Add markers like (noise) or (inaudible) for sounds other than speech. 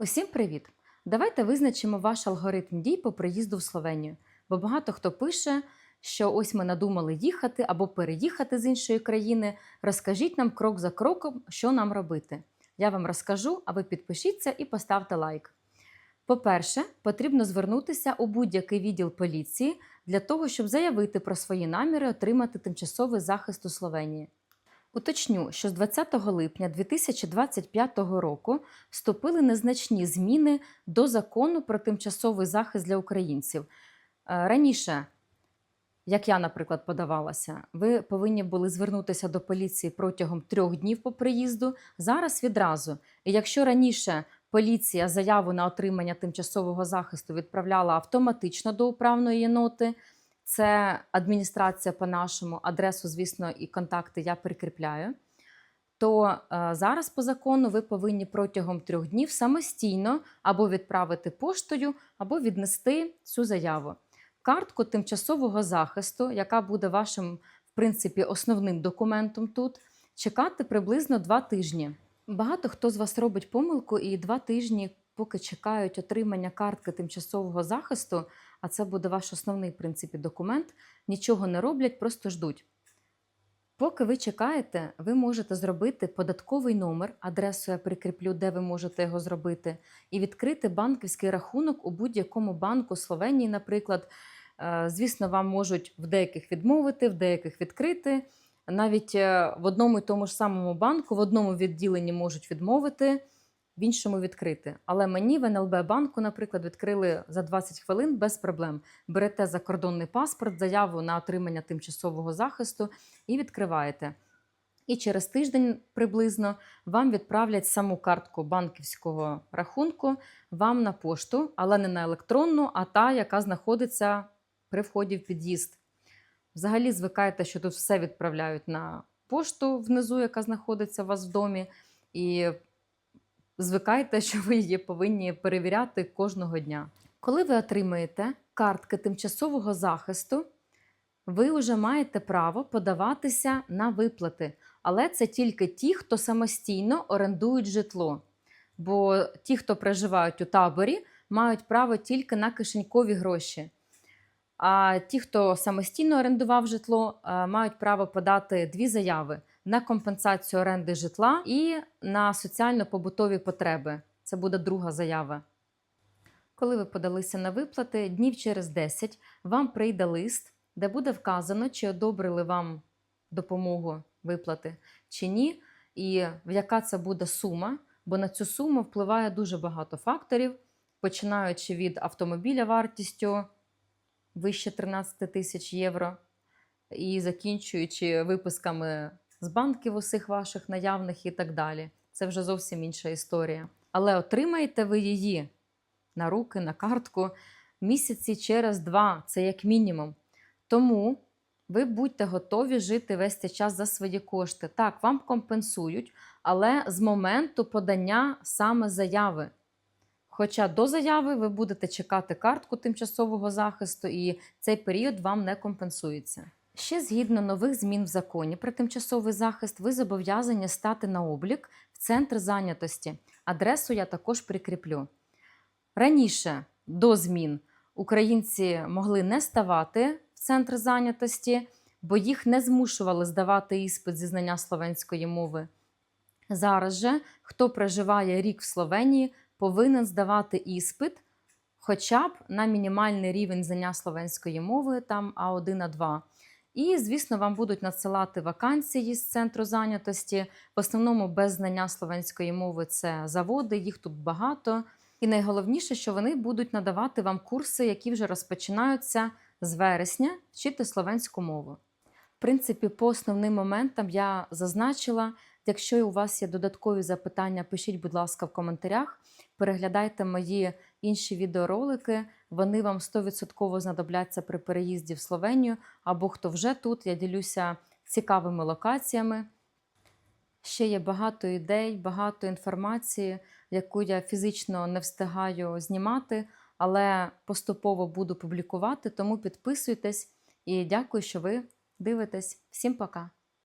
Усім привіт! Давайте визначимо ваш алгоритм дій по приїзду в Словенію. Бо багато хто пише, що ось ми надумали їхати або переїхати з іншої країни. Розкажіть нам крок за кроком, що нам робити. Я вам розкажу, а ви підпишіться і поставте лайк. По-перше, потрібно звернутися у будь-який відділ поліції для того, щоб заявити про свої наміри отримати тимчасовий захист у Словенії. Уточню, що з 20 липня 2025 року вступили незначні зміни до закону про тимчасовий захист для українців. Е, Раніше, як я, наприклад, подавалася, ви повинні були звернутися до поліції протягом трьох днів по приїзду. Зараз відразу. І якщо раніше поліція заяву на отримання тимчасового захисту відправляла автоматично до управної єноти, це адміністрація по-нашому, адресу, звісно, і контакти я прикріпляю. То е, зараз по закону ви повинні протягом трьох днів самостійно або відправити поштою, або віднести цю заяву. Картку тимчасового захисту, яка буде вашим, в принципі, основним документом тут, чекати приблизно два тижні. Багато хто з вас робить помилку і два тижні, поки чекають отримання картки тимчасового захисту, а це буде ваш основний в принципі документ, нічого не роблять, просто ждуть. Поки ви чекаєте, ви можете зробити податковий номер, адресу я прикріплю, де ви можете його зробити, і відкрити банківський рахунок у будь-якому банку Словенії, наприклад. Е, Звісно, вам можуть в деяких відмовити, в деяких відкрити. Навіть е, в одному і тому ж самому банку, в одному відділенні можуть відмовити, в іншому відкрити. Але мені в НЛБ банку, наприклад, відкрили за 20 хвилин без проблем. Берете закордонний паспорт, заяву на отримання тимчасового захисту і відкриваєте. І через тиждень приблизно вам відправлять саму картку банківського рахунку вам на пошту, але не на електронну, а та, яка знаходиться при вході в під'їзд. Взагалі звикайте, що тут все відправляють на пошту внизу, яка знаходиться у вас в домі. І звикайте, (laughs) що ви її повинні перевіряти кожного дня. Коли ви отримаєте картки тимчасового захисту, ви вже маєте право подаватися на виплати. Але це тільки ті, хто самостійно орендують житло. Бо ті, хто проживають у таборі, мають право тільки на кишенькові гроші. А ті, хто самостійно орендував житло, мають право подати дві заяви на компенсацію оренди житла і на соціально-побутові потреби. Це буде друга заява. Коли ви подалися на виплати, днів через 10 вам прийде лист, де буде вказано, чи одобрили вам допомогу виплати чи ні, і яка це буде сума, бо на цю суму впливає дуже багато факторів, починаючи від автомобіля вартістю вище 13 тисяч євро, і закінчуючи виписками з банків усіх ваших наявних і так далі. Це вже зовсім інша історія. Але отримаєте ви її на руки, на картку місяці через два, це як мінімум. Тому ви будьте готові жити весь цей час за свої кошти. Так, вам компенсують, але з моменту подання саме заяви. Хоча до заяви ви будете чекати картку тимчасового захисту, і цей період вам не компенсується. Ще згідно нових змін в законі про тимчасовий захист, ви зобов'язані стати на облік в центр зайнятості. Адресу я також прикріплю. Раніше до змін українці могли не ставати в центр зайнятості, бо їх не змушували здавати іспит зі знання словенської мови. Зараз же, хто проживає рік в Словенії, повинен здавати іспит хоча б на мінімальний рівень знання словенської мови, там А1, А2. І, звісно, вам будуть надсилати вакансії з центру зайнятості. В основному без знання словенської мови це заводи, їх тут багато. І найголовніше, що вони будуть надавати вам курси, які вже розпочинаються з вересня вчити словенську мову. В принципі, по основним моментам я зазначила. Якщо у вас є додаткові запитання, пишіть, будь ласка, в коментарях. Переглядайте мої інші відеоролики. Вони вам 100% знадобляться при переїзді в Словенію. Або хто вже тут, я ділюся цікавими локаціями. Ще є багато ідей, багато інформації, яку я фізично не встигаю знімати, але поступово буду публікувати. Тому підписуйтесь і дякую, що ви дивитесь. Всім пока!